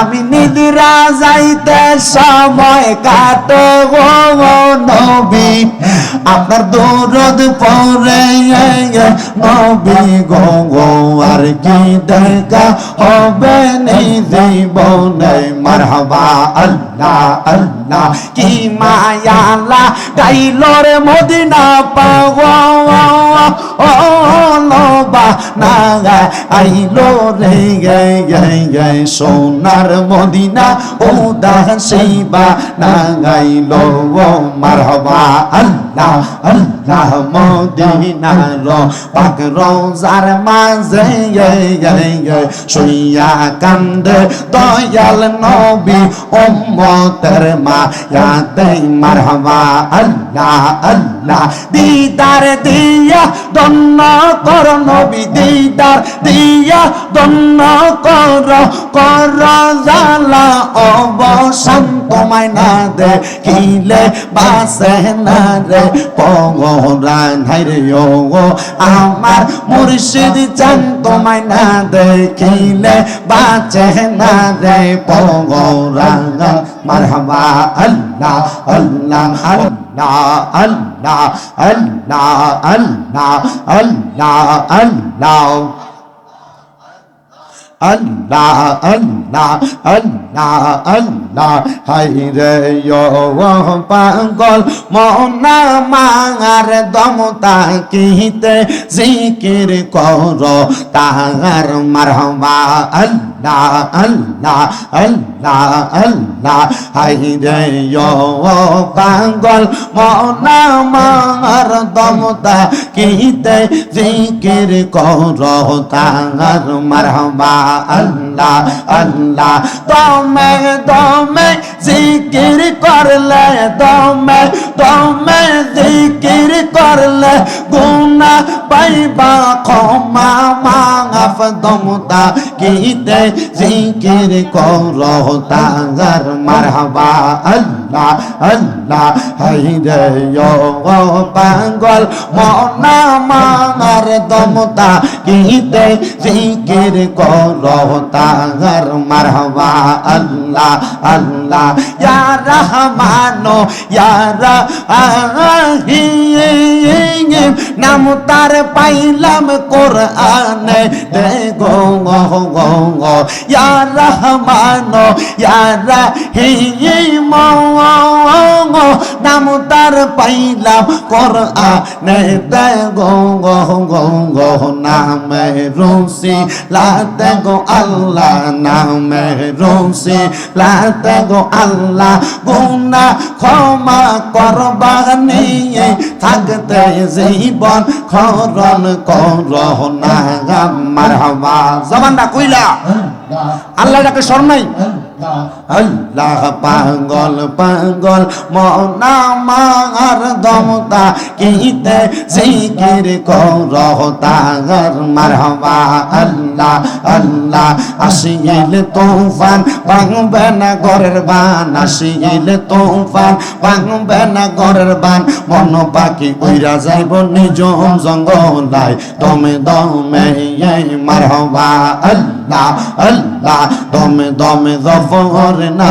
আমি নিদ্রা যাইতে সময় কাটো গো নবী। আপনার দৌরদ পরে নবী গো গো, আর কি দেখা হবে নেই জীবনে মারহাবা আল্লাহ আল্লাহ, কি মায়ালা গাইলর মদিনা পাওয়া? ও লোবা না আইলো রে গে গে গে, সোনার মদিনা ও দাসিবা না গাইলো ও মারহাবা আল্লাহ আল্লাহ মদিনা রো পাক রোজার মাঝে শুইয়া কান্দে দয়াল নবী উম্মতের মা ইয়াতে মারহাবা আল্লাহ আল্লাহ দিদার দিয়া দন্ন কর, নবী দিদার দিয়া দন্ন কর কর জালা অবসান তোমায় না দে কিলে বাসে না রে। পগরান হাই রে ও আমার মুর্শিদ চান তোমায় না দে কিলে বাঁচে না রে। পগরান মারহাবা আল্লাহ আল্লাহ আল্লাহ আল্লাহ আল্লাহ আল্লাহ আল্লাহ আল্লাহ আল্লাহ আল্লাহ আল্লাহ আল্লাহ হাই রে পাগল। মনা মাঙার দম তাকিতে জিকির কর, তাহার মারহবা। আল্লাহ আল্লাহ আল্লাহ আল্লাহ হাই রে পাগল। মনা মাঙার দম তাকিতে জিকির কর, তাহার মারহবা। আল্লাহ আল্লাহ দমে দমে জিকির করলে দমে দমে জিকির করলে গুনা পাইবা, ক্ষমা মাফ দমতা। কিতে জিকির করো তাজার মারহাবা, আল্লাহ। আল্লাহ হাই রে পাগল মনা মার দমতা গীতে জিকির কর তাগার মারহাবা। আল্লাহ আল্লাহ ইয়া রহমানো ইয়া রাহিম নাম তার পাইলাম কোরআনে। দে গো গো গো ইয়া রহমানো ইয়া নাম তার পাইলাম গো নামে রুসি লাতে গো আল্লাহ নামে রুসি লাতে গো আল্লাহ গুনা ক্ষমা করবা নিয়ে থাকতে জীবন খরণ কর না আমার জবানটা কইলা আল্লাহ ডাকে স্মরণ নাই আল্লাহ পাগল পাগল, মনা মার দমতা, কিতে জিকির কর তাগর মারহবা। আল্লাহ আল্লাহ, আসিল তুফান, ভাঙবে না ঘরের বান। আসিল তুফান, ভাঙবে না ঘরের বান। মন পাখি উইরা যাইব নিজ জঙ্গলাই দমে দমে মারহবা। আল্লাহ আল্লাহ দমে দমে জফর না।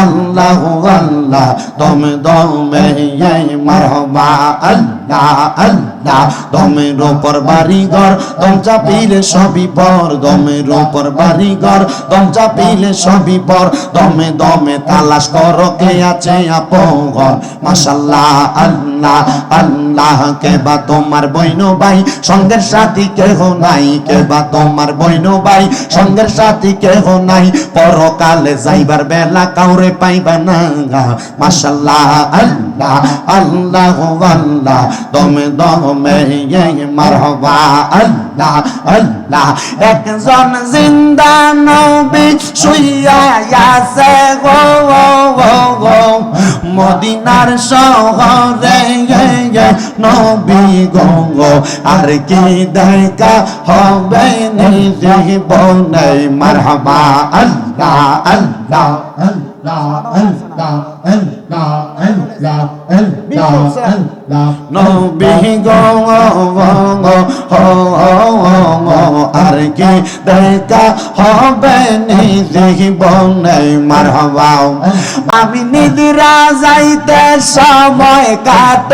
আল্লাহ আল্লাহ দমে দমে মারহবা। আল্লাহ আল্লাহ দমের উপর বাড়িঘর দম চাপিলে সবই পর দমের উপর বাড়িঘর দম চাপিলে সবই পর, দমে দমে তালাশ কর, কে আছে আপন মাশাল্লাহ আল্লাহ আল্লাহ, কে বা তোমার বইন ভাই? সঙ্গের সাথী কেহ নাই, কে বা তোমার বইন ভাই? সঙ্গের সাথী কেহ নাই, পরকালে যাইবার বেলা কাউরে পাইবা না মাশাল্লাহ আল্লাহ আল্লাহ আল্লাহ দমে দমে মারহবা আল্লাহ আল্লাহ। একজন জিন্দা নবী শুইয়া আছে গো গো গো মদিনার শহরে নবী গো গো। আর কি দেখা হবে জীবনে মারহাবা আল্লাহ আল্লাহ আল্লাহ আল্লাহ। আর কি দেখা হবে নিদিব নেই মার হবাও আমি নিদিরা যাইতে সময় কাট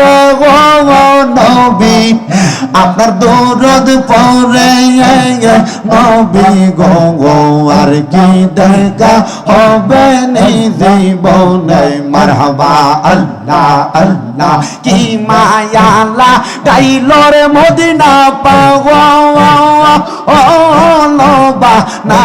নবী আপনার দৌরদ পরে নবী গো আর কি দেখা হবে নিদিব নেই মার হবা আল্লাহ আল্লাহ। কি মায়ালা গাইলর মদিনা পাওয়া। ও নবা না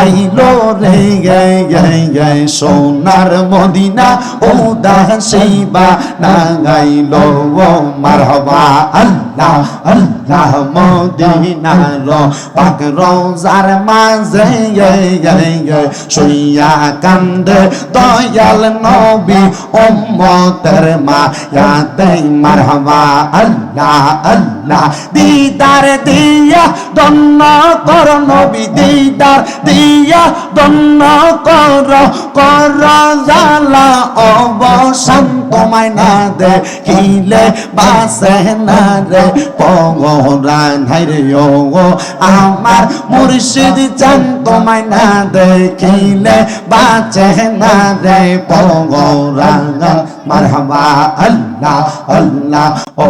আইলো রে, গে গে গে। সোনার মদিনা ও দাসিবা না গাইলো ও মারহাবা, আল্লাহ আল্লাহ। মদিনা রো পাক রোজার মাঝে, গে গে গে। শুইয়া কান্দে দয়াল নবী উম্মতের মা ইয়াতে মারহাবা আল্লাহ আল্লাহ দিদার দিয়া দন্ন কর নবী দিদার দিয়া দন্ন কর কর জালা তোমায় না বাসে না রে পগরান হাইরে ও আমার মুর্শিদ চান তোমায় না দেখিলে বাঁচে না রে পগরান মারহাবা আল্লাহ। আল্লাহ ও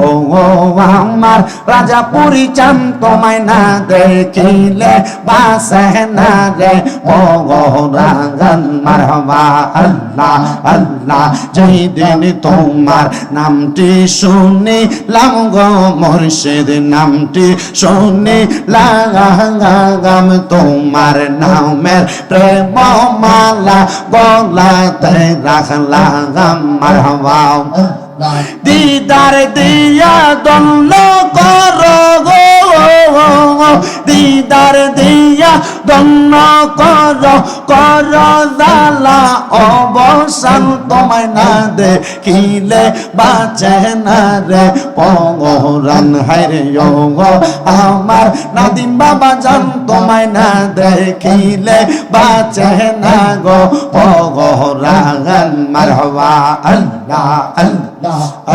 আমার রাজা পুরি চান তোমায় না দেখিলে, বাসে না রে পগরান মারহাবা, আল্লাহ আল্লাহ, যেই দিন তোমার নামটি শুনি লাম গো মুর্শিদ, নামটি শুনি লাগাম তোমার নামের প্রেম মালা গলাতে রাখলাম, মারহাবা দিদার দিয়া দন্ন কর দিদার দিয়া দন্ন কর কর জালা অবসান তোমায় না দে। দেখিলে বাঁচে না রে পগরান হাইরে আমার নাদিম বাবা জান তোমায় না দেখিলে বাঁচে না গো পগরান মারহবা আল্লাহ আল্লাহ।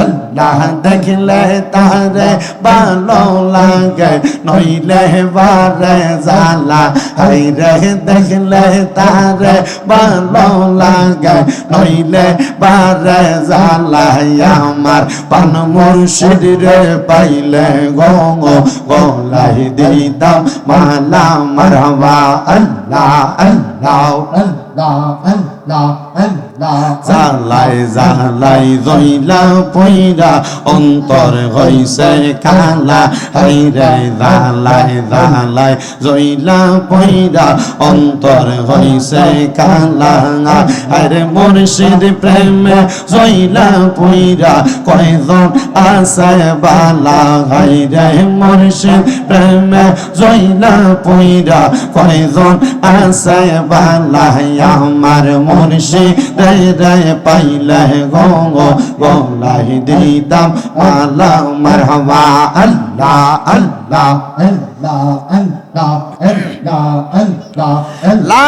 আল্লাহ দেখলে তারে ভালো লাগে, নইলে বারে জালা হাইরে দেখলে তারে ভালো লাগে, নইলে বারে জালা আমার পান মুর্শিদ রে পাইলে গো গোলাই দিতাম, মালা মারবা। আল্লাহ আল্লাহ আল্লাহ। জালাই জালাই, জইলা পইরা অন্তর হইছে কালা। হাইরে জালাই জালাই, জইলা পইরা অন্তর হইছে কালা। আরে মুর্শিদ প্রেমে জইলা পইরা কয়জন আছে বালা? হাইরে মুর্শিদ প্রেমে জইলা পইরা কয়জন আছে বালা? আমার মনসে রে রে পাইলে গঙ্গ গলাই দিতাম। মালা, মারহাবা আল্লাহ আল্লাহ আল্লাহ আল্লাহ আল্লাহ আল্লাহ। লা